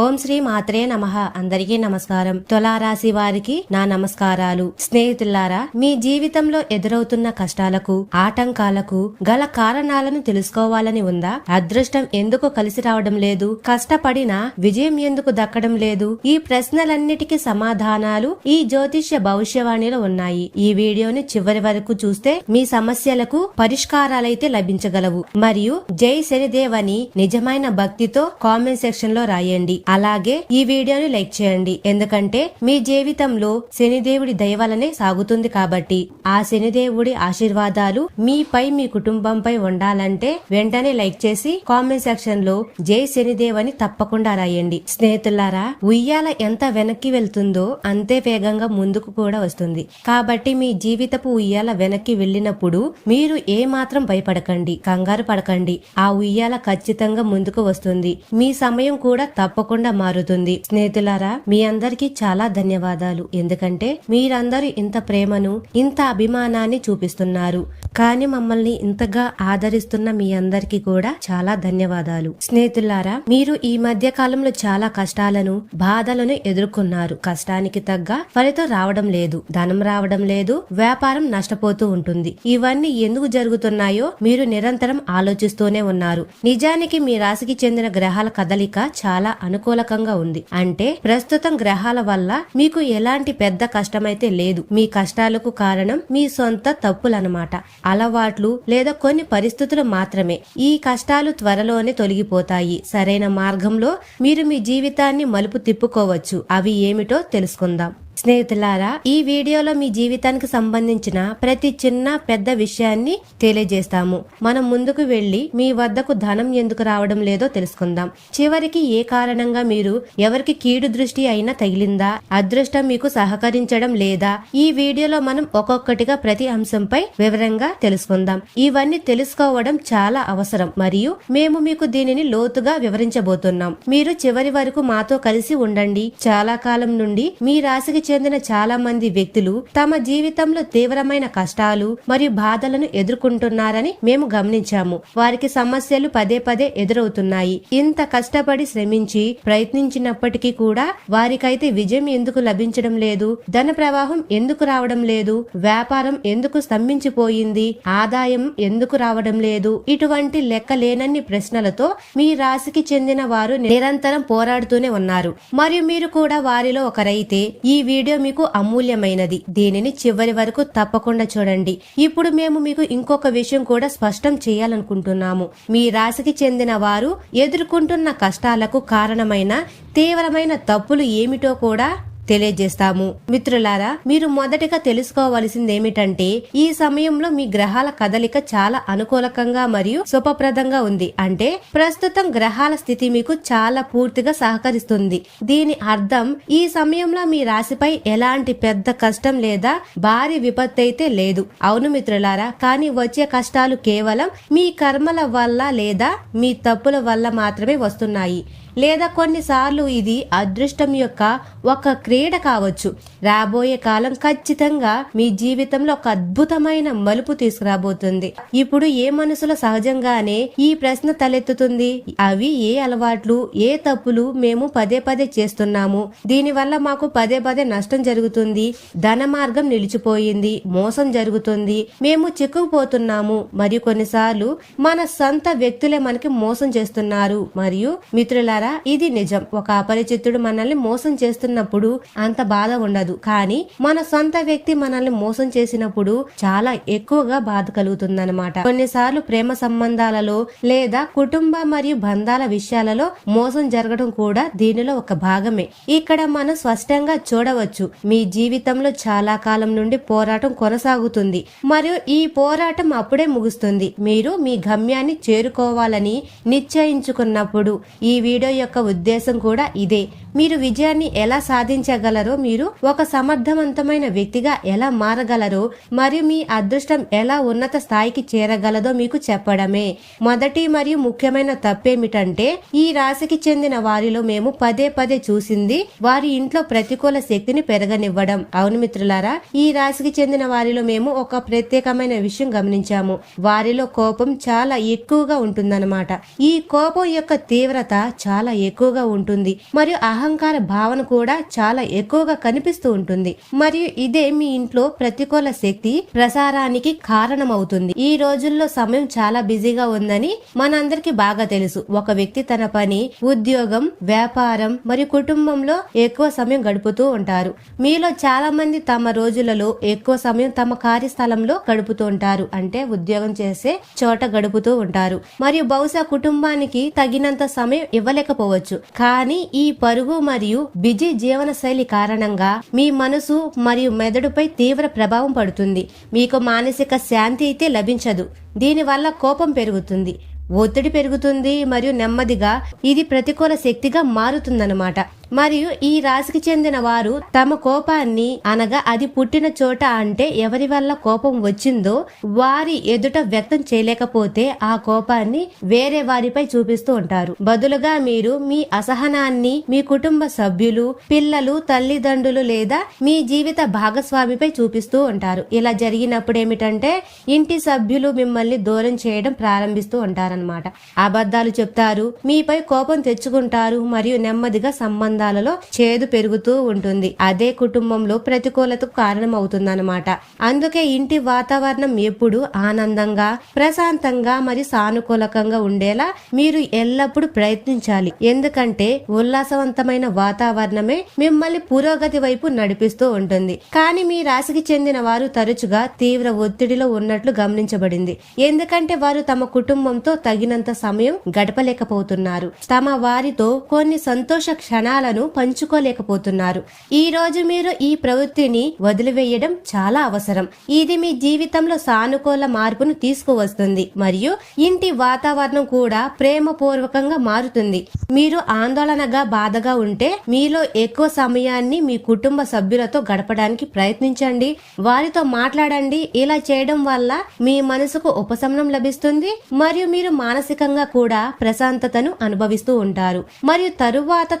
ఓం శ్రీ మాత్రే నమ. అందరికీ నమస్కారం. తులారాశి వారికి నా నమస్కారాలు. స్నేహితులారా మీ జీవితంలో ఎదురవుతున్న కష్టాలకు ఆటంకాలకు గల కారణాలను తెలుసుకోవాలని ఉందా? అదృష్టం ఎందుకు కలిసి రావడం లేదు? కష్టపడినా విజయం ఎందుకు దక్కడం లేదు? ఈ ప్రశ్నలన్నిటికీ సమాధానాలు ఈ జ్యోతిష్య భవిష్యవాణిలో ఉన్నాయి. ఈ వీడియోని చివరి వరకు చూస్తే మీ సమస్యలకు పరిష్కారాలైతే లభించగలవు. మరియు జై శనిదేవ్ అని నిజమైన భక్తితో కామెంట్ సెక్షన్లో రాయండి. అలాగే ఈ వీడియోని లైక్ చేయండి. ఎందుకంటే మీ జీవితంలో శనిదేవుడి దయవలనే సాగుతుంది కాబట్టి ఆ శనిదేవుడి ఆశీర్వాదాలు మీపై మీ కుటుంబంపై ఉండాలంటే వెంటనే లైక్ చేసి కామెంట్ సెక్షన్లో జై శనిదేవ్ అని తప్పకుండా రాయండి. స్నేహితులారా ఉయ్యాల ఎంత వెనక్కి వెళ్తుందో అంతే వేగంగా ముందుకు కూడా వస్తుంది. కాబట్టి మీ జీవితపు ఉయ్యాల వెనక్కి వెళ్ళినప్పుడు మీరు ఏ మాత్రం భయపడకండి కంగారు పడకండి. ఆ ఉయ్యాల ఖచ్చితంగా ముందుకు వస్తుంది. మీ సమయం కూడా తప్పకుండా మారుతుంది. స్నేహితులారా మీ అందరికీ చాలా ధన్యవాదాలు. ఎందుకంటే మీరందరూ ఇంత ప్రేమను ఇంత అభిమానాన్ని చూపిస్తున్నారు. కానీ మమ్మల్ని ఇంతగా ఆదరిస్తున్న మీ అందరికీ కూడా చాలా ధన్యవాదాలు. స్నేహితులారా మీరు ఈ మధ్య కాలంలో చాలా కష్టాలను బాధలను ఎదుర్కొన్నారు. కష్టానికి తగ్గ ఫలితం రావడం లేదు. ధనం రావడం లేదు. వ్యాపారం నష్టపోతూ ఉంటుంది. ఇవన్నీ ఎందుకు జరుగుతున్నాయో మీరు నిరంతరం ఆలోచిస్తూనే ఉన్నారు. నిజానికి మీ రాశికి చెందిన గ్రహాల కదలిక చాలా అనుకూలకంగా ఉంది. అంటే ప్రస్తుతం గ్రహాల వల్ల మీకు ఎలాంటి పెద్ద కష్టమైతే లేదు. మీ కష్టాలకు కారణం మీ సొంత తప్పులన్నమాట అలవాట్లు లేదా కొన్ని పరిస్థితులు మాత్రమే. ఈ కష్టాలు త్వరలోనే తొలగిపోతాయి. సరైన మార్గంలో మీరు మీ జీవితాన్ని మలుపు తిప్పుకోవచ్చు. అవి ఏమిటో తెలుసుకుందాం. స్నేహితులారా ఈ వీడియోలో మీ జీవితానికి సంబంధించిన ప్రతి చిన్న పెద్ద విషయాన్ని తెలియజేస్తాము. మనం ముందుకు వెళ్ళి మీ వద్దకు ధనం ఎందుకు రావడం లేదో తెలుసుకుందాం. చివరికి ఏ కారణంగా మీరు ఎవరికి కీడు దృష్టి అయినా తగిలిందా? అదృష్టం మీకు సహకరించడం లేదా? ఈ వీడియోలో మనం ఒక్కొక్కటిగా ప్రతి అంశంపై వివరంగా తెలుసుకుందాం. ఇవన్నీ తెలుసుకోవడం చాలా అవసరం. మరియు మేము మీకు దీనిని లోతుగా వివరించబోతున్నాం. మీరు చివరి వరకు మాతో కలిసి ఉండండి. చాలా కాలం నుండి మీ రాశికి చెందిన చాలా మంది వ్యక్తులు తమ జీవితంలో తీవ్రమైన కష్టాలు మరియు బాధలను ఎదుర్కొంటున్నారని మేము గమనించాము. వారికి సమస్యలు పదే పదే ఎదురవుతున్నాయి. ఇంత కష్టపడి శ్రమించి ప్రయత్నించినప్పటికీ కూడా వారికైతే విజయం ఎందుకు లభించడం లేదు? ధన ప్రవాహం ఎందుకు రావడం లేదు? వ్యాపారం ఎందుకు స్తంభించిపోయింది? ఆదాయం ఎందుకు రావడం లేదు? ఇటువంటి లెక్కలేనన్ని ప్రశ్నలతో మీ రాశికి చెందిన వారు నిరంతరం పోరాడుతూనే ఉన్నారు. మరియు మీరు కూడా వారిలో ఒకరైతే ఈ వీడియో వీడియో మీకు అమూల్యమైనది. దీనిని చివరి వరకు తప్పకుండా చూడండి. ఇప్పుడు మేము మీకు ఇంకొక విషయం కూడా స్పష్టం చేయాలనుకుంటున్నాము. మీ రాశికి చెందిన వారు ఎదుర్కొంటున్న కష్టాలకు కారణమైన తీవ్రమైన తప్పులు ఏమిటో కూడా తెలియజేస్తాము. మిత్రులారా మీరు మొదటిగా తెలుసుకోవలసింది ఏమిటంటే ఈ సమయంలో మీ గ్రహాల కదలిక చాలా అనుకూలకంగా మరియు శుభప్రదంగా ఉంది. అంటే ప్రస్తుతం గ్రహాల స్థితి మీకు చాలా పూర్తిగా సహకరిస్తుంది. దీని అర్థం ఈ సమయంలో మీ రాశిపై ఎలాంటి పెద్ద కష్టం లేదా భారీ విపత్తు అయితే లేదు. అవును మిత్రులారా కానీ వచ్చే కష్టాలు కేవలం మీ కర్మల వల్ల లేదా మీ తప్పుల వల్ల మాత్రమే వస్తున్నాయి. లేదా కొన్నిసార్లు ఇది అదృష్టం యొక్క ఒక క్రీడ కావచ్చు. రాబోయే కాలం ఖచ్చితంగా మీ జీవితంలో ఒక అద్భుతమైన మలుపు తీసుకురాబోతుంది. ఇప్పుడు ఏ మనసులో సహజంగానే ఈ ప్రశ్న తలెత్తుతుంది? అవి ఏ అలవాట్లు ఏ తప్పులు మేము పదే పదే చేస్తున్నాము? దీనివల్ల మాకు పదే పదే నష్టం జరుగుతుంది. ధన మార్గం నిలిచిపోయింది. మోసం జరుగుతుంది. మేము చిక్కుకుపోతున్నాము. మరియు కొన్నిసార్లు మన సొంత వ్యక్తులే మనకి మోసం చేస్తున్నారు. మరియు మిత్రులారా ఇది నిజం. ఒక అపరిచితుడు మనల్ని మోసం చేస్తున్నప్పుడు అంత బాధ ఉండదు. కానీ మన సొంత వ్యక్తి మనల్ని మోసం చేసినప్పుడు చాలా ఎక్కువగా బాధ కలుగుతుందన్నమాట. కొన్నిసార్లు ప్రేమ సంబంధాలలో లేదా కుటుంబ మరియు బంధాల విషయాలలో మోసం జరగడం కూడా దీనిలో ఒక భాగమే. ఇక్కడ మనం స్పష్టంగా చూడవచ్చు. మీ జీవితంలో చాలా కాలం నుండి పోరాటం కొనసాగుతుంది. మరియు ఈ పోరాటం అప్పుడే ముగుస్తుంది. మీరు మీ గమ్యాన్ని చేరుకోవాలని నిశ్చయించుకున్నప్పుడు ఈ వీడియో యొక్క ఉద్దేశం కూడా ఇదే. మీరు విజయాన్ని ఎలా సాధించగలరో మీరు ఒక సమర్థవంతమైన వ్యక్తిగా ఎలా మారగలరో మరియు మీ అదృష్టం ఎలా ఉన్నత స్థాయికి చేరగలదో మీకు చెప్పడమే. మొదటి మరియు ముఖ్యమైన తప్పేమిటంటే ఈ రాశికి చెందిన వారిలో మేము పదే పదే చూసింది వారి ఇంట్లో ప్రతికూల శక్తిని పెరగనివ్వడం. అవును మిత్రులారా ఈ రాశికి చెందిన వారిలో మేము ఒక ప్రత్యేకమైన విషయం గమనించాము. వారిలో కోపం చాలా ఎక్కువగా ఉంటుందన్నమాట. ఈ కోపం యొక్క తీవ్రత చాలా చాలా ఎక్కువగా ఉంటుంది. మరియు అహంకార భావన కూడా చాలా ఎక్కువగా కనిపిస్తూ ఉంటుంది. మరియు ఇదే మీ ఇంట్లో ప్రతికూల శక్తి ప్రసారానికి కారణమవుతుంది. ఈ రోజుల్లో సమయం చాలా బిజీగా ఉందని మనందరికీ బాగా తెలుసు. ఒక వ్యక్తి తన పని ఉద్యోగం వ్యాపారం మరియు కుటుంబంలో ఎక్కువ సమయం గడుపుతూ ఉంటారు. మీలో చాలా మంది తమ రోజులలో ఎక్కువ సమయం తమ కార్యస్థలంలో గడుపుతూ ఉంటారు. అంటే ఉద్యోగం చేసే చోట గడుపుతూ ఉంటారు. మరియు బహుశా కుటుంబానికి తగినంత సమయం ఇవ్వలేక లేకపోవచ్చు. కానీ ఈ పరుగు మరియు బిజీ జీవన శైలి కారణంగా మీ మనసు మరియు మెదడుపై తీవ్ర ప్రభావం పడుతుంది. మీకు మానసిక శాంతి అయితే లభించదు. దీనివల్ల కోపం పెరుగుతుంది. ఒత్తిడి పెరుగుతుంది మరియు నెమ్మదిగా ఇది ప్రతికూల శక్తిగా మారుతుందన్నమాట. మరియు ఈ రాశికి చెందిన వారు తమ కోపాన్ని అనగా అది పుట్టిన చోట అంటే ఎవరి వల్ల కోపం వచ్చిందో వారి ఎదుట వ్యక్తం చేయలేకపోతే ఆ కోపాన్ని వేరే వారిపై చూపిస్తూ ఉంటారు. బదులుగా మీరు మీ అసహనాన్ని మీ కుటుంబ సభ్యులు పిల్లలు తల్లిదండ్రులు లేదా మీ జీవిత భాగస్వామిపై చూపిస్తూ ఉంటారు. ఇలా జరిగినప్పుడు ఏమిటంటే ఇంటి సభ్యులు మిమ్మల్ని దూరం చేయడం ప్రారంభిస్తూ ఉంటారనమాట అబద్ధాలు చెప్తారు మీపై కోపం తెచ్చుకుంటారు మరియు నెమ్మదిగా సంబంధం సంబంధాలలో చేదు పెరుగుతూ ఉంటుంది. అదే కుటుంబంలో ప్రతికూలతకు కారణమవుతుందన్నమాట. అందుకే ఇంటి వాతావరణం ఎప్పుడు ఆనందంగా ప్రశాంతంగా మరి సానుకూలకంగా ఉండేలా మీరు ఎల్లప్పుడూ ప్రయత్నించాలి. ఎందుకంటే ఉల్లాసవంతమైన వాతావరణమే మిమ్మల్ని పురోగతి వైపు నడిపిస్తూ ఉంటుంది. కానీ మీ రాశికి చెందిన వారు తరచుగా తీవ్ర ఒత్తిడిలో ఉన్నట్లు గమనించబడింది. ఎందుకంటే వారు తమ కుటుంబంతో తగినంత సమయం గడపలేకపోతున్నారు. తమ వారితో కొన్ని సంతోష క్షణాల క్షణాలను పంచుకోలేకపోతున్నారు. ఈ రోజు మీరు ఈ ప్రవృత్తిని వదిలివేయడం చాలా అవసరం. ఇది మీ జీవితంలో సానుకూల మార్పును తీసుకువస్తుంది మరియు ఇంటి వాతావరణం కూడా ప్రేమపూర్వకంగా మారుతుంది. మీరు ఆందోళనగా బాధగా ఉంటే మీలో ఎక్కువ సమయాన్ని మీ కుటుంబ సభ్యులతో గడపడానికి ప్రయత్నించండి. వారితో మాట్లాడండి. ఇలా చేయడం వల్ల మీ మనసుకు ఉపశమనం లభిస్తుంది మరియు మీరు మానసికంగా కూడా ప్రశాంతతను అనుభవిస్తూ ఉంటారు. మరియు తరువాత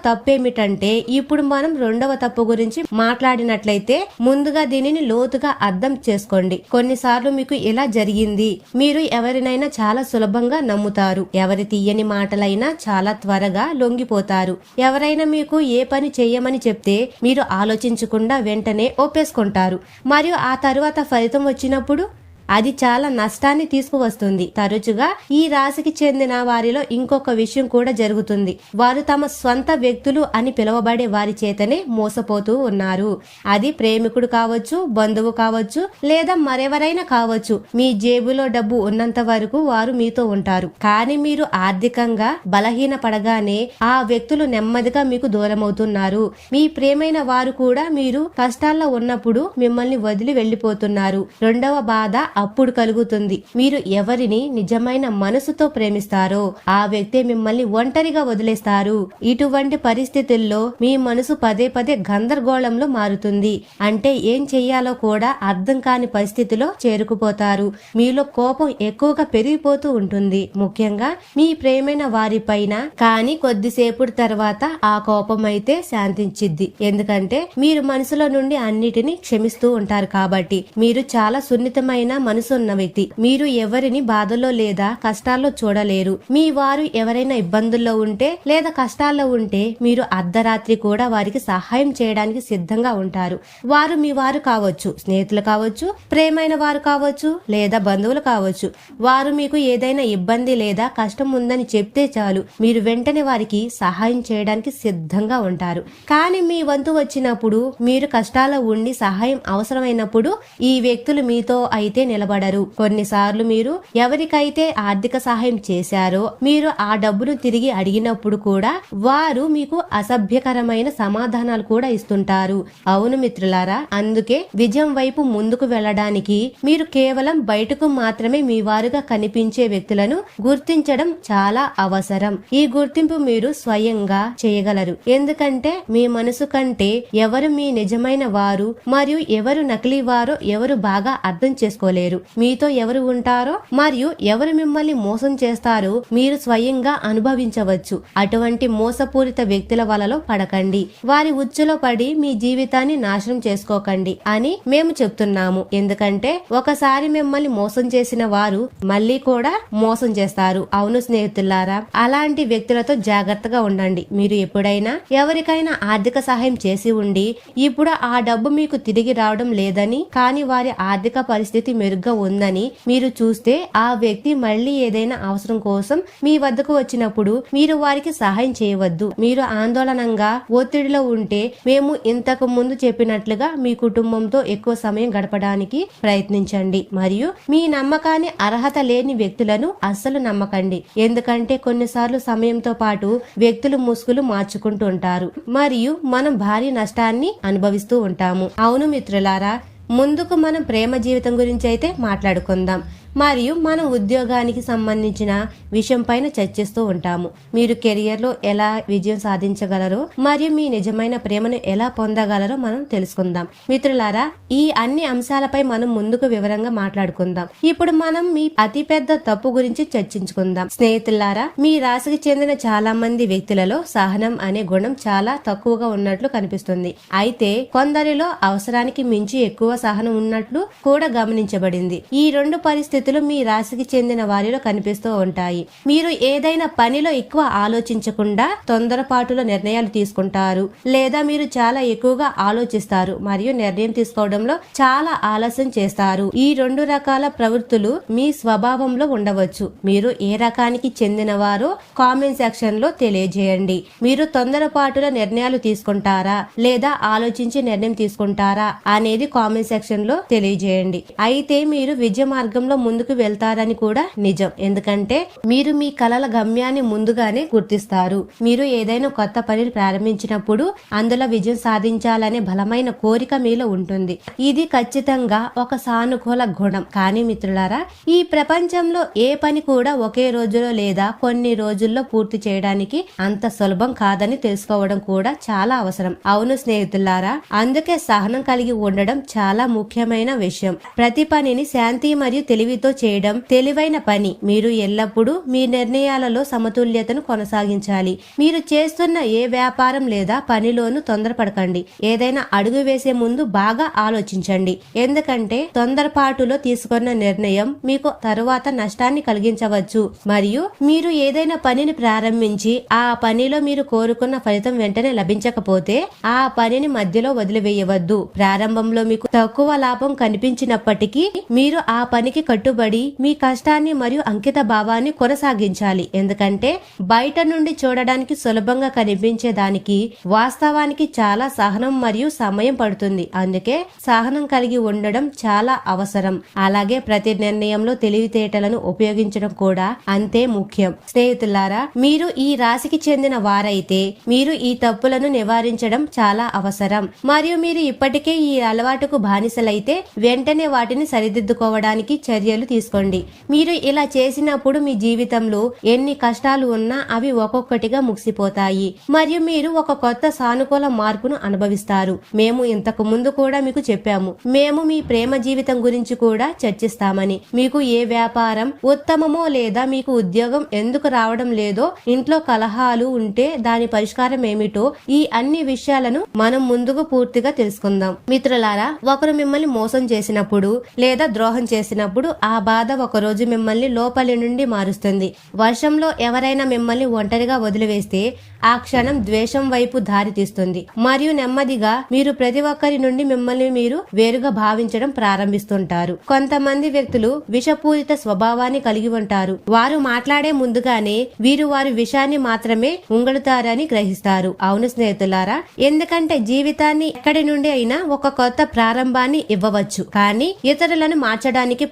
ఏంటంటే ఇప్పుడు మనం రెండవ తప్పు గురించి మాట్లాడినట్లయితే ముందుగా దీనిని లోతుగా అర్థం చేసుకోండి. కొన్నిసార్లు మీకు ఇలా జరిగింది. మీరు ఎవరినైనా చాలా సులభంగా నమ్ముతారు. ఎవరి తీయని మాటలైనా చాలా త్వరగా లొంగిపోతారు. ఎవరైనా మీకు ఏ పని చెయ్యమని చెప్తే మీరు ఆలోచించకుండా వెంటనే ఒప్పేసుకుంటారు. మరియు ఆ తరువాత ఫలితం వచ్చినప్పుడు అది చాలా నష్టాన్ని తీసుకువస్తుంది. తరచుగా ఈ రాశికి చెందిన వారిలో ఇంకొక విషయం కూడా జరుగుతుంది. వారు తమ స్వంత వ్యక్తులు అని పిలువబడే వారి చేతనే మోసపోతూ ఉన్నారు. అది ప్రేమికుడు కావచ్చు బంధువు కావచ్చు లేదా మరెవరైనా కావచ్చు. మీ జేబులో డబ్బు ఉన్నంత వరకు వారు మీతో ఉంటారు. కానీ మీరు ఆర్థికంగా బలహీన పడగానే ఆ వ్యక్తులు నెమ్మదిగా మీకు దూరమవుతున్నారు. మీ ప్రేమైన వారు కూడా మీరు కష్టాల్లో ఉన్నప్పుడు మిమ్మల్ని వదిలి వెళ్ళిపోతున్నారు రెండవ బాధ అప్పుడు కలుగుతుంది. మీరు ఎవరిని నిజమైన మనసుతో ప్రేమిస్తారో ఆ వ్యక్తి మిమ్మల్ని ఒంటరిగా వదిలేస్తారు. ఇటువంటి పరిస్థితుల్లో మీ మనసు పదే పదే గందరగోళంలో మారుతుంది. అంటే ఏం చెయ్యాలో కూడా అర్థం కాని పరిస్థితిలో చేరుకుపోతారు. మీలో కోపం ఎక్కువగా పెరిగిపోతూ ఉంటుంది. ముఖ్యంగా మీ ప్రేమైన వారిపైన. కానీ కొద్దిసేపు తర్వాత ఆ కోపం అయితే శాంతించిద్ది. ఎందుకంటే మీరు మనసులో నుండి అన్నిటిని క్షమిస్తూ ఉంటారు కాబట్టి. మీరు చాలా సున్నితమైన మనసు ఉన్న వ్యక్తి. మీరు ఎవరిని బాధలో లేదా కష్టాల్లో చూడలేరు. మీ వారు ఎవరైనా ఇబ్బందుల్లో ఉంటే లేదా కష్టాల్లో ఉంటే మీరు అర్ధరాత్రి కూడా వారికి సహాయం చేయడానికి సిద్ధంగా ఉంటారు. వారు మీ వారు కావచ్చు స్నేహితులు కావచ్చు ప్రేమైన వారు కావచ్చు లేదా బంధువులు కావచ్చు. వారు మీకు ఏదైనా ఇబ్బంది లేదా కష్టం ఉందని చెప్తే చాలు. మీరు వెంటనే వారికి సహాయం చేయడానికి సిద్ధంగా ఉంటారు. కానీ మీ వంతు వచ్చినప్పుడు మీరు కష్టాల్లో ఉండి సహాయం అవసరమైనప్పుడు ఈ వ్యక్తులు మీతో అయితే నిలబడరు. కొన్నిసార్లు మీరు ఎవరికైతే ఆర్థిక సహాయం చేశారో మీరు ఆ డబ్బును తిరిగి అడిగినప్పుడు కూడా వారు మీకు అసభ్యకరమైన సమాధానాలు కూడా ఇస్తుంటారు. అవును మిత్రులారా అందుకే విజయం వైపు ముందుకు వెళ్ళడానికి మీరు కేవలం బయటకు మాత్రమే మీ వారుగా కనిపించే వ్యక్తులను గుర్తించడం చాలా అవసరం. ఈ గుర్తింపు మీరు స్వయంగా చేయగలరు. ఎందుకంటే మీ మనసు కంటే ఎవరు మీ నిజమైన వారు మరియు ఎవరు నకిలీ వారో ఎవరు బాగా అర్థం చేసుకోలేరు. మీతో ఎవరు ఉంటారో మరియు ఎవరు మిమ్మల్ని మోసం చేస్తారో మీరు స్వయంగా అనుభవించవచ్చు. అటువంటి మోసపూరిత వ్యక్తుల వలలో పడకండి. వారి ఉచ్చులో పడి మీ జీవితాన్ని నాశనం చేసుకోకండి అని మేము చెప్తున్నాము. ఎందుకంటే ఒకసారి మిమ్మల్ని మోసం చేసిన వారు మళ్ళీ కూడా మోసం చేస్తారు. అవును స్నేహితులారా అలాంటి వ్యక్తులతో జాగ్రత్తగా ఉండండి. మీరు ఎప్పుడైనా ఎవరికైనా ఆర్థిక సహాయం చేసి ఉండి ఇప్పుడు ఆ డబ్బు మీకు తిరిగి రావడం లేదని కానీ వారి ఆర్థిక పరిస్థితి మెరుగ్గా ఉందని మీరు చూస్తే ఆ వ్యక్తి మళ్ళీ ఏదైనా అవసరం కోసం మీ వద్దకు వచ్చినప్పుడు మీరు వారికి సహాయం చేయవద్దు. మీరు ఆందోళనంగా ఒత్తిడిలో ఉంటే మేము ఇంతకు ముందు చెప్పినట్లుగా మీ కుటుంబంతో ఎక్కువ సమయం గడపడానికి ప్రయత్నించండి. మరియు మీ నమ్మకాన్ని అర్హత లేని వ్యక్తులను అస్సలు నమ్మకండి. ఎందుకంటే కొన్నిసార్లు సమయంతో పాటు వ్యక్తులు ముసుగులు మార్చుకుంటూ ఉంటారు. మరియు మనం భారీ నష్టాన్ని అనుభవిస్తూ ఉంటాము. అవును మిత్రులారా ముందుకు మనం ప్రేమ జీవితం గురించి అయితే మాట్లాడుకుందాం. మరియు మన ఉద్యోగానికి సంబంధించిన విషయం పైన చర్చిస్తూ ఉంటాము. మీరు కెరియర్లో ఎలా విజయం సాధించగలరో మరియు మీ నిజమైన ప్రేమను ఎలా పొందగలరో మనం తెలుసుకుందాం. మిత్రులారా ఈ అన్ని అంశాలపై మనం ముందుకు వివరంగా మాట్లాడుకుందాం. ఇప్పుడు మనం మీ అతిపెద్ద తప్పు గురించి చర్చించుకుందాం. స్నేహితులారా మీ రాశికి చెందిన చాలా మంది వ్యక్తులలో సహనం అనే గుణం చాలా తక్కువగా ఉన్నట్లు కనిపిస్తుంది. అయితే కొందరిలో అవసరానికి మించి ఎక్కువ సహనం ఉన్నట్లు కూడా గమనించబడింది. ఈ రెండు పరిస్థితులు మీ రాశికి చెందిన వారిలో కనిపిస్తూ ఉంటాయి. మీరు ఏదైనా పనిలో ఎక్కువ ఆలోచించకుండా తొందరపాటులో నిర్ణయాలు తీసుకుంటారు. లేదా మీరు చాలా ఎక్కువగా ఆలోచిస్తారు మరియు నిర్ణయం తీసుకోవడంలో చాలా ఆలస్యం చేస్తారు. ఈ రెండు రకాల ప్రవృత్తులు మీ స్వభావంలో ఉండవచ్చు. మీరు ఏ రకానికి చెందినవారో కామెంట్ సెక్షన్లో తెలియజేయండి. మీరు తొందరపాటులో నిర్ణయాలు తీసుకుంటారా? లేదా ఆలోచించి నిర్ణయం తీసుకుంటారా? అనేది కామెంట్ సెక్షన్లో తెలియజేయండి. అయితే మీరు విజయ మార్గంలో ముందు ముందుకు వెళ్తారని కూడా నిజం. ఎందుకంటే మీరు మీ కలల గమ్యాన్ని ముందుగానే గుర్తిస్తారు. మీరు ఏదైనా కొత్త పనిని ప్రారంభించినప్పుడు అందులో విజయం సాధించాలనే బలమైన కోరిక మీలో ఉంటుంది. ఇది ఖచ్చితంగా ఒక సానుకూల గుణం. కానీ మిత్రులారా ఈ ప్రపంచంలో ఏ పని కూడా ఒకే రోజులో లేదా కొన్ని రోజుల్లో పూర్తి చేయడానికి అంత సులభం కాదని తెలుసుకోవడం కూడా చాలా అవసరం. అవును స్నేహితులారా అందుకే సహనం కలిగి ఉండడం చాలా ముఖ్యమైన విషయం. ప్రతి పనిని శాంతి మరియు తెలివి ఒత్తిడితో చేయడం తెలివైన పని. మీరు ఎల్లప్పుడూ మీ నిర్ణయాలలో సమతుల్యతను కొనసాగించాలి. మీరు చేస్తున్న ఏ వ్యాపారం లేదా పనిలోనూ తొందరపడకండి. ఏదైనా అడుగు వేసే ముందు బాగా ఆలోచించండి. ఎందుకంటే తొందరపాటులో తీసుకున్న నిర్ణయం మీకు తరువాత నష్టాన్ని కలిగించవచ్చు. మరియు మీరు ఏదైనా పనిని ప్రారంభించి ఆ పనిలో మీరు కోరుకున్న ఫలితం వెంటనే లభించకపోతే ఆ పనిని మధ్యలో వదిలివేయవద్దు. ప్రారంభంలో మీకు తక్కువ లాభం కనిపించినప్పటికీ మీరు ఆ పనికి కట్టు కట్టుబడి మీ కష్టాన్ని మరియు అంకిత భావాన్ని కొనసాగించాలి. ఎందుకంటే బయట నుండి చూడడానికి సులభంగా కనిపించే దానికి వాస్తవానికి చాలా సహనం మరియు సమయం పడుతుంది. అందుకే సహనం కలిగి ఉండడం చాలా అవసరం. అలాగే ప్రతి నిర్ణయంలో తెలివితేటలను ఉపయోగించడం కూడా అంతే ముఖ్యం. స్నేహితులారా మీరు ఈ రాశికి చెందిన వారైతే మీరు ఈ తప్పులను నివారించడం చాలా అవసరం. మరియు మీరు ఇప్పటికే ఈ అలవాటుకు బానిసలైతే వెంటనే వాటిని సరిదిద్దుకోవడానికి చర్యలు తీసుకోండి. మీరు ఇలా చేసినప్పుడు మీ జీవితంలో ఎన్ని కష్టాలు ఉన్నా అవి ఒక్కొక్కటిగా ముగిసిపోతాయి. మరియు మీరు ఒక కొత్త సానుకూల మార్పును అనుభవిస్తారు. మేము ఇంతకు ముందు కూడా మీకు చెప్పాము. మేము మీ ప్రేమ జీవితం గురించి కూడా చర్చిస్తామని. మీకు ఏ వ్యాపారం ఉత్తమమో లేదా మీకు ఉద్యోగం ఎందుకు రావడం లేదో ఇంట్లో కలహాలు ఉంటే దాని పరిష్కారం ఏమిటో ఈ అన్ని విషయాలను మనం ముందుకు పూర్తిగా తెలుసుకుందాం. మిత్రులారా ఒకరు మిమ్మల్ని మోసం చేసినప్పుడు లేదా ద్రోహం చేసినప్పుడు ఆ ఆ బాధ ఒక రోజు మిమ్మల్ని లోపలి నుండి మారుస్తుంది. వర్షంలో ఎవరైనా మిమ్మల్ని ఒంటరిగా వదిలివేస్తే ఆ క్షణం ద్వేషం వైపు దారి తీస్తుంది. మరియు నెమ్మదిగా మీరు ప్రతి ఒక్కరి నుండి మిమ్మల్ని మీరు వేరుగా భావించడం ప్రారంభిస్తుంటారు. కొంతమంది వ్యక్తులు విషపూరిత స్వభావాన్ని కలిగి ఉంటారు. వారు మాట్లాడే ముందుగానే వీరు వారి విషయాన్ని మాత్రమే ఉంగడుతారని గ్రహిస్తారు. అవును స్నేహితులారా ఎందుకంటే జీవితాన్ని ఎక్కడి నుండి అయినా ఒక కొత్త ప్రారంభాన్ని ఇవ్వవచ్చు. కానీ ఇతరులను మార్చడానికి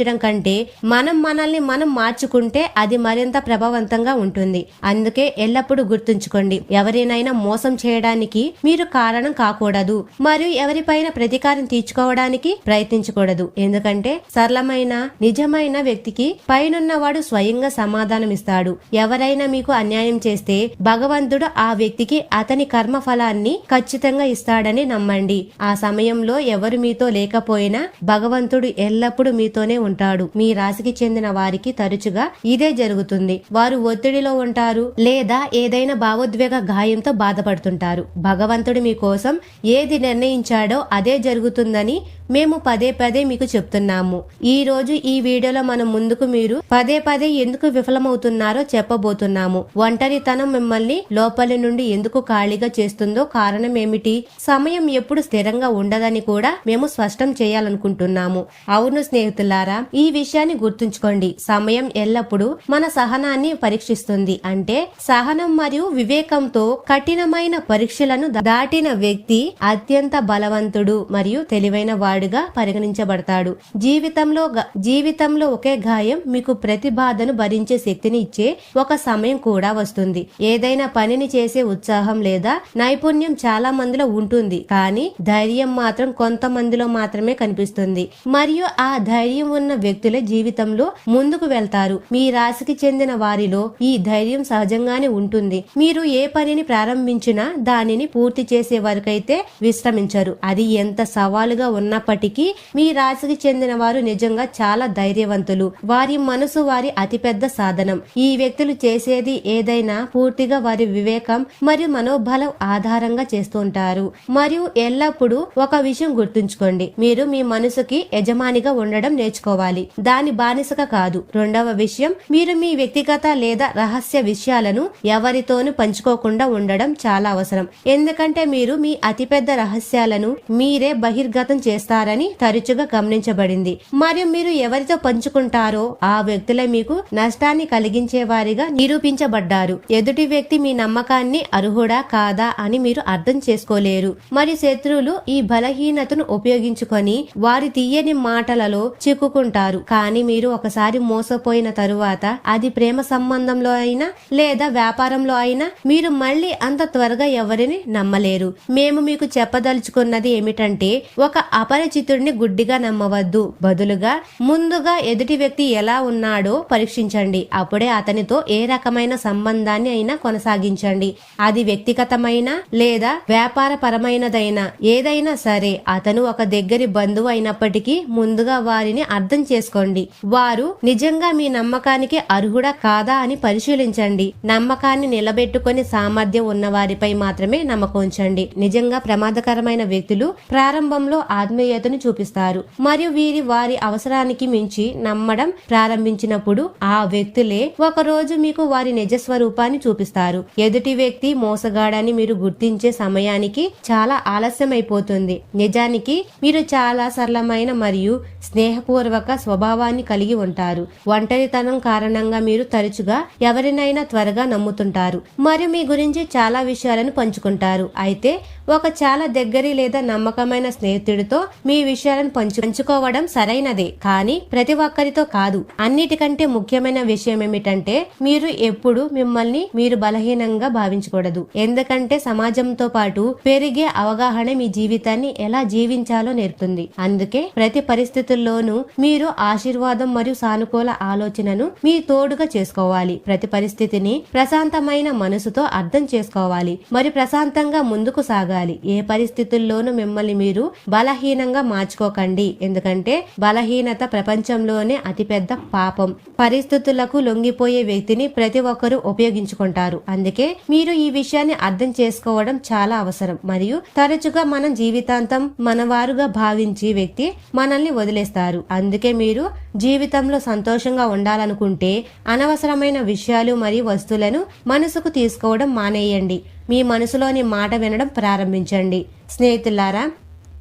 ప్రయత్నించడం కంటే మనం మనల్ని మనం మార్చుకుంటే అది మరింత ప్రభావవంతంగా ఉంటుంది. అందుకే ఎల్లప్పుడూ గుర్తుంచుకోండి ఎవరినైనా మోసం చేయడానికి మీరు కారణం కాకూడదు మరియు ఎవరిపైన ప్రతీకారం తీర్చుకోవడానికి ప్రయత్నించకూడదు. ఎందుకంటే సరళమైన నిజమైన వ్యక్తికి పైనున్నవాడు స్వయంగా సమాధానమిస్తాడు ఎవరైనా మీకు అన్యాయం చేస్తే భగవంతుడు ఆ వ్యక్తికి అతని కర్మ ఫలాన్ని ఖచ్చితంగా ఇస్తాడని నమ్మండి. ఆ సమయంలో ఎవరు మీతో లేకపోయినా భగవంతుడు ఎల్లప్పుడూ మీతోనే ఉంటాడు. మీ రాశికి చెందిన వారికి తరచుగా ఇదే జరుగుతుంది. వారు ఒత్తిడిలో ఉంటారు లేదా ఏదైనా భావోద్వేగ గాయంతో బాధపడుతుంటారు. భగవంతుడు మీకోసం ఏది నిర్ణయించాడో అదే జరుగుతుందని మేము పదే పదే మీకు చెప్తున్నాము. ఈ రోజు ఈ వీడియోలో మనం ముందుకు మీరు పదే పదే ఎందుకు విఫలమవుతున్నారో చెప్పబోతున్నాము. ఒంటరితనం మిమ్మల్ని లోపలి నుండి ఎందుకు ఖాళీగా చేస్తుందో కారణం ఏమిటి? సమయం ఎప్పుడు స్థిరంగా ఉండదని కూడా మేము స్పష్టం చేయాలనుకుంటున్నాము. అవును స్నేహితులారా ఈ విషయాన్ని గుర్తుంచుకోండి. సమయం ఎల్లప్పుడూ మన సహనాన్ని పరీక్షిస్తుంది. అంటే సహనం మరియు వివేకంతో కఠినమైన పరీక్షలను దాటిన వ్యక్తి అత్యంత బలవంతుడు మరియు తెలివైన వాడుగా పరిగణించబడతాడు. జీవితంలో జీవితంలో ఒకే గాయం మీకు ప్రతి బాధను భరించే శక్తిని ఇచ్చే ఒక సమయం కూడా వస్తుంది. ఏదైనా పనిని చేసే ఉత్సాహం లేదా నైపుణ్యం చాలా మందిలో ఉంటుంది. కానీ ధైర్యం మాత్రం కొంతమందిలో మాత్రమే కనిపిస్తుంది. మరియు ఆ ధైర్యం ఉన్న వ్యక్తులే జీవితంలో ముందుకు వెళ్తారు. మీ రాశికి చెందిన వారిలో ఈ ధైర్యం సహజంగానే ఉంటుంది. మీరు ఏ పనిని ప్రారంభించినా దానిని పూర్తి చేసే వరకైతే విశ్రమించరు. అది ఎంత సవాలుగా ఉన్నప్పటికీ మీ రాశికి చెందిన వారు నిజంగా చాలా ధైర్యవంతులు. వారి మనసు వారి అతిపెద్ద సాధనం. ఈ వ్యక్తులు చేసేది ఏదైనా పూర్తిగా వారి వివేకం మరియు మనోబలం ఆధారంగా చేస్తుంటారు. మరియు ఎల్లప్పుడూ ఒక విషయం గుర్తుంచుకోండి. మీరు మీ మనసుకి యజమానిగా ఉండడం నేర్చుకో నేర్చుకోవాలి దాని బానిసగా కాదు. రెండవ విషయం మీరు మీ వ్యక్తిగత లేదా రహస్య విషయాలను ఎవరితోనూ పంచుకోకుండా ఉండడం చాలా అవసరం. ఎందుకంటే మీరు మీ అతిపెద్ద రహస్యాలను మీరే బహిర్గతం చేస్తారని తరచుగా గమనించబడింది. మరియు మీరు ఎవరితో పంచుకుంటారో ఆ వ్యక్తులే మీకు నష్టాన్ని కలిగించే వారిగా నిరూపించబడ్డారు. ఎదుటి వ్యక్తి మీ నమ్మకాన్ని అర్హుడా కాదా అని మీరు అర్థం చేసుకోలేరు. మరియు శత్రువులు ఈ బలహీనతను ఉపయోగించుకొని వారి తీయని మాటలలో చిక్కుకు చిక్కుకుంటారు కానీ మీరు ఒకసారి మోసపోయిన తరువాత అది ప్రేమ సంబంధంలో అయినా లేదా వ్యాపారంలో అయినా మీరు మళ్ళీ అంత త్వరగా ఎవరిని నమ్మలేరు. మేము మీకు చెప్పదలుచుకున్నది ఏమిటంటే ఒక అపరిచితుడిని గుడ్డిగా నమ్మవద్దు. బదులుగా ముందుగా ఎదుటి వ్యక్తి ఎలా ఉన్నాడో పరీక్షించండి. అప్పుడే అతనితో ఏ రకమైన సంబంధాన్ని అయినా కొనసాగించండి. అది వ్యక్తిగతమైన లేదా వ్యాపార పరమైనదైనా ఏదైనా సరే అతను ఒక దగ్గరి బంధువు అయినప్పటికీ ముందుగా వారిని అర్థం అర్థం చేసుకోండి. వారు నిజంగా మీ నమ్మకానికి అర్హుడా కాదా అని పరిశీలించండి. నమ్మకాన్ని నిలబెట్టుకుని సామర్థ్యం ఉన్న వారిపై మాత్రమే నమ్మకం ఉంచండి. నిజంగా ప్రమాదకరమైన వ్యక్తులు ప్రారంభంలో ఆత్మీయతను చూపిస్తారు. మరియు వీరి వారి అవసరానికి మించి నమ్మడం ప్రారంభించినప్పుడు ఆ వ్యక్తులే ఒకరోజు మీకు వారి నిజ స్వరూపాన్ని చూపిస్తారు. ఎదుటి వ్యక్తి మోసగాడని మీరు గుర్తించే సమయానికి చాలా ఆలస్యం అయిపోతుంది నిజానికి మీరు చాలా సరళమైన మరియు స్నేహపూర్వక స్వభావాన్ని కలిగి ఉంటారు. ఒంటరితనం కారణంగా మీరు తరచుగా ఎవరినైనా త్వరగా నమ్ముతుంటారు. మరియు మీ గురించి చాలా విషయాలను పంచుకుంటారు. అయితే ఒక చాలా దగ్గరి లేదా నమ్మకమైన స్నేహితుడితో మీ విషయాలను పంచు పంచుకోవడం సరైనదే. కానీ ప్రతి ఒక్కరితో కాదు. అన్నిటికంటే ముఖ్యమైన విషయం ఏమిటంటే మీరు ఎప్పుడు మిమ్మల్ని మీరు బలహీనంగా భావించకూడదు. ఎందుకంటే సమాజంతో పాటు పెరిగే అవగాహన మీ జీవితాన్ని ఎలా జీవించాలో నేర్పుతుంది. అందుకే ప్రతి పరిస్థితుల్లోనూ మీరు ఆశీర్వాదం మరియు సానుకూల ఆలోచనను మీ తోడుగా చేసుకోవాలి. ప్రతి పరిస్థితిని ప్రశాంతమైన మనసుతో అర్థం చేసుకోవాలి. మరి ప్రశాంతంగా ముందుకు సాగాలి. ఏ పరిస్థితుల్లోనూ మిమ్మల్ని మీరు బలహీనంగా మార్చుకోకండి. ఎందుకంటే బలహీనత ప్రపంచంలోనే అతిపెద్ద పాపం. పరిస్థితులకు లొంగిపోయే వ్యక్తిని ప్రతి ఒక్కరూ ఉపయోగించుకుంటారు. అందుకే మీరు ఈ విషయాన్ని అర్థం చేసుకోవడం చాలా అవసరం. మరియు తరచుగా మనం జీవితాంతం మనవారుగా భావించే వ్యక్తి మనల్ని వదిలేస్తారు. అందుకే మీరు జీవితంలో సంతోషంగా ఉండాలనుకుంటే అనవసరమైన విషయాలు మరియు వస్తువులను మనసుకు తీసుకోవడం మానేయండి. మీ మనసులోని మాట వినడం ప్రారంభించండి. స్నేహితులారా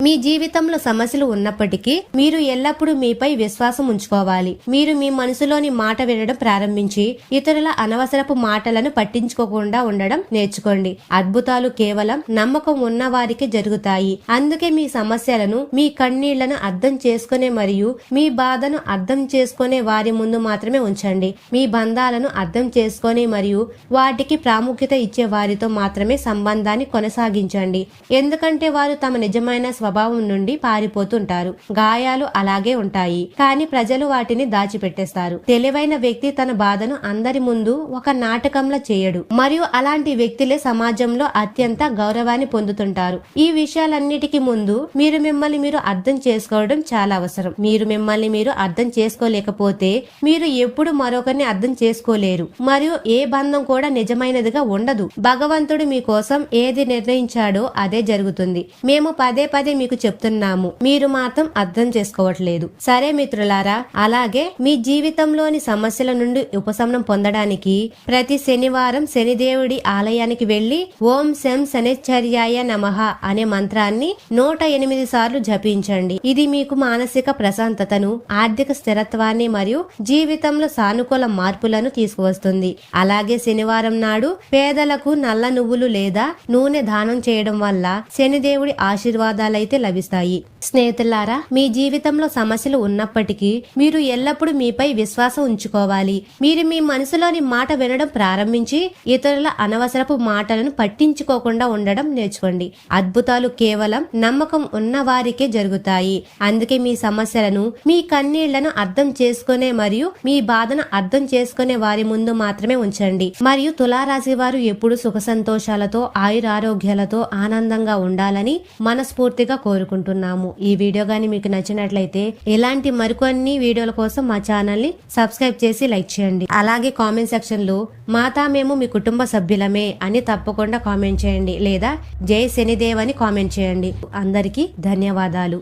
మీ జీవితంలో సమస్యలు ఉన్నప్పటికీ మీరు ఎల్లప్పుడూ మీపై విశ్వాసం ఉంచుకోవాలి. మీరు మీ మనసులోని మాట వినడం ప్రారంభించి ఇతరుల అనవసరపు మాటలను పట్టించుకోకుండా ఉండడం నేర్చుకోండి. అద్భుతాలు కేవలం నమ్మకం ఉన్న వారికి జరుగుతాయి. అందుకే మీ సమస్యలను మీ కన్నీళ్ళను అర్థం చేసుకునే మరియు మీ బాధను అర్థం చేసుకునే వారి ముందు మాత్రమే ఉంచండి. మీ బంధాలను అర్థం చేసుకొని మరియు వాటికి ప్రాముఖ్యత ఇచ్చే వారితో మాత్రమే సంబంధాన్ని కొనసాగించండి. ఎందుకంటే వారు తమ నిజమైన స్వభావం నుండి పారిపోతుంటారు. గాయాలు అలాగే ఉంటాయి. కానీ ప్రజలు వాటిని దాచిపెట్టేస్తారు. తెలివైన వ్యక్తి తన బాధను అందరి ముందు ఒక నాటకంలో చేయడు. మరియు అలాంటి వ్యక్తులే సమాజంలో అత్యంత గౌరవాన్ని పొందుతుంటారు. ఈ విషయాలన్నిటికీ ముందు మీరు మిమ్మల్ని మీరు అర్థం చేసుకోవడం చాలా అవసరం. మీరు మిమ్మల్ని మీరు అర్థం చేసుకోలేకపోతే మీరు ఎప్పుడు మరొకరిని అర్థం చేసుకోలేరు. మరియు ఏ బంధం కూడా నిజమైనదిగా ఉండదు. భగవంతుడు మీకోసం ఏది నిర్ణయించాడో అదే జరుగుతుంది. మేము పదే పదే మీకు చెప్తున్నాము. మీరు మాత్రం అర్థం చేసుకోవట్లేదు. సరే మిత్రులారా అలాగే మీ జీవితంలోని సమస్యల నుండి ఉపశమనం పొందడానికి ప్రతి శనివారం శనిదేవుడి ఆలయానికి వెళ్ళి ఓం శం శనిచర్యాయ నమః అనే మంత్రాన్ని నూట ఎనిమిది సార్లు జపించండి. ఇది మీకు మానసిక ప్రశాంతతను ఆర్థిక స్థిరత్వాన్ని మరియు జీవితంలో సానుకూల మార్పులను తీసుకువస్తుంది. అలాగే శనివారం నాడు పేదలకు నల్ల నువ్వులు లేదా నూనె దానం చేయడం వల్ల శనిదేవుడి ఆశీర్వాదాలైతే లభిస్తాయి. స్నేహితులారా మీ జీవితంలో సమస్యలు ఉన్నప్పటికీ మీరు ఎల్లప్పుడూ మీపై విశ్వాసం ఉంచుకోవాలి. మీరు మీ మనసులోని మాట వినడం ప్రారంభించి ఇతరుల అనవసరపు మాటలను పట్టించుకోకుండా ఉండడం నేర్చుకోండి. అద్భుతాలు కేవలం నమ్మకం ఉన్న వారికే జరుగుతాయి. అందుకే మీ సమస్యలను మీ కన్నీళ్ళను అర్థం చేసుకునే మరియు మీ బాధను అర్థం చేసుకునే వారి ముందు మాత్రమే ఉంచండి. మరియు తులారాశి వారు ఎప్పుడు సుఖ సంతోషాలతో ఆయురారోగ్యాలతో ఆనందంగా ఉండాలని మనస్ఫూర్తిగా కోరుకుంటున్నాము. ఈ వీడియో కానీ మీకు నచ్చినట్లయితే ఇలాంటి మరికొన్ని వీడియోల కోసం మా ఛానల్ని సబ్స్క్రైబ్ చేసి లైక్ చేయండి. అలాగే కామెంట్ సెక్షన్లో మాతా మేము మీ కుటుంబ సభ్యులమే అని తప్పకుండా కామెంట్ చేయండి. లేదా జై శనిదేవ్ అని కామెంట్ చేయండి. అందరికీ ధన్యవాదాలు.